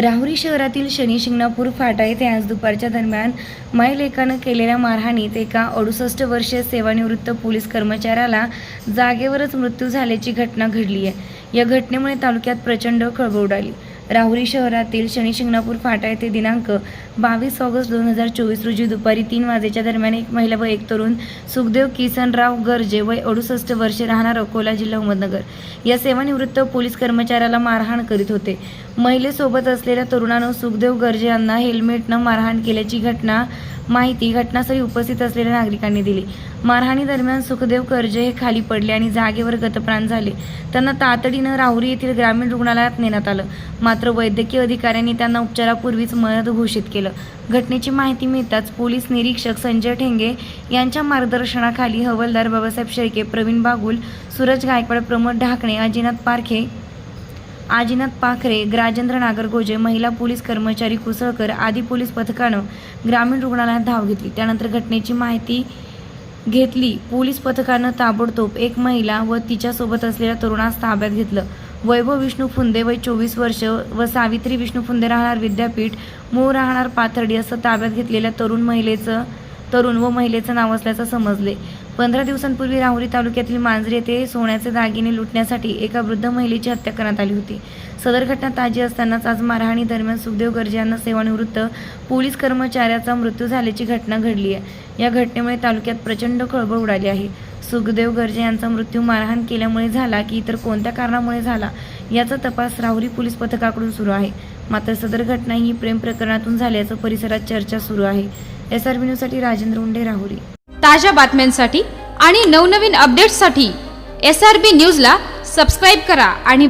राहुरी शहरातील शनी शिंगणापूर फाटा येथे आज दुपारच्या दरम्यान मायलेकानं केलेल्या मारहाणीत एका अडुसष्ट वर्षीय सेवानिवृत्त पोलीस कर्मचाऱ्याला जागेवरच मृत्यू झाल्याची घटना घडली आहे. या घटनेमुळे तालुक्यात प्रचंड खळबळ उडाली. राहुरी शहरातील शनी शिंगणापूर फाटा येथे दिनांक बावीस ऑगस्ट दोन हजार चोवीस रोजी दुपारी तीन वाजेच्या दरम्यान एक महिला व एक तरुण सुखदेव किसनराव गर्जे वय अडुसष्ट वर्षे राहणार अकोला जिल्हा अहमदनगर. या सेवानिवृत्त पोलीस कर्मचाऱ्याला मारहाण करीत होते. महिलेसोबत असलेल्या तरुणानं सुखदेव गर्जे यांना हेल्मेटनं मारहाण केल्याची घटना माहिती घटनास्थळी उपस्थित असलेल्या नागरिकांनी दिली. मारहाणी दरम्यान सुखदेव कर्जे हे खाली पडले आणि जागेवर गतप्राण झाले. त्यांना तातडीनं राहुरी येथील ग्रामीण रुग्णालयात नेण्यात आलं. मात्र वैद्यकीय अधिकाऱ्यांनी त्यांना उपचारापूर्वीच मदत घोषित केलं. घटनेची माहिती मिळताच पोलीस निरीक्षक संजय ठेंगे यांच्या मार्गदर्शनाखाली हवालदार बाबासाहेब शेळके प्रवीण बागुल सूरज गायकवाड प्रमोद ढाकणे अजिनाथ पारखे आजीनाथ पाखरे राजेंद्र नागरगोजे महिला पोलीस कर्मचारी कुसळकर आदी पोलीस पथकानं ग्रामीण रुग्णालयात धाव घेतली. त्यानंतर घटनेची माहिती घेतली. पोलीस पथकानं ताबडतोब एक महिला व तिच्यासोबत असलेल्या तरुणास ताब्यात घेतलं. वैभव विष्णू फुंदे वय चोवीस वर्ष व सावित्री विष्णू फुंदे राहणार विद्यापीठ मूळ राहणार पाथर्डी असं ताब्यात घेतलेल्या तरुण महिलेचं तरुण व महिलेचं नाव असल्याचं समजले. पंधरा दिवसांपूर्वी राहुरी तालुक्यातील मांजरी येथे सोन्याचे दागिने लुटण्यासाठी एका वृद्ध महिलेची हत्या करण्यात आली होती. सदर घटना ताजी असतानाच आज मारहाणी दरम्यान सुखदेव गर्जे यांना सेवानिवृत्त पोलीस कर्मचाऱ्याचा मृत्यू झाल्याची घटना घडली आहे. या घटनेमुळे तालुक्यात प्रचंड खळबळ उडाली आहे. सुखदेव गर्जे यांचा मृत्यू मारहाण केल्यामुळे झाला की इतर कोणत्या कारणामुळे झाला याचा तपास राहुरी पोलीस पथकाकडून सुरू आहे. मात्र सदर घटना ही प्रेम प्रकरणातून झाल्याचं परिसरात चर्चा सुरू आहे. एस आर न्यूजसाठी राजेंद्र उंडे राहुरी. ताज्या बातम्यांसाठी आणि नवनवीन अपडेट्ससाठी एस आर बी न्यूजला सबस्क्राईब करा आणि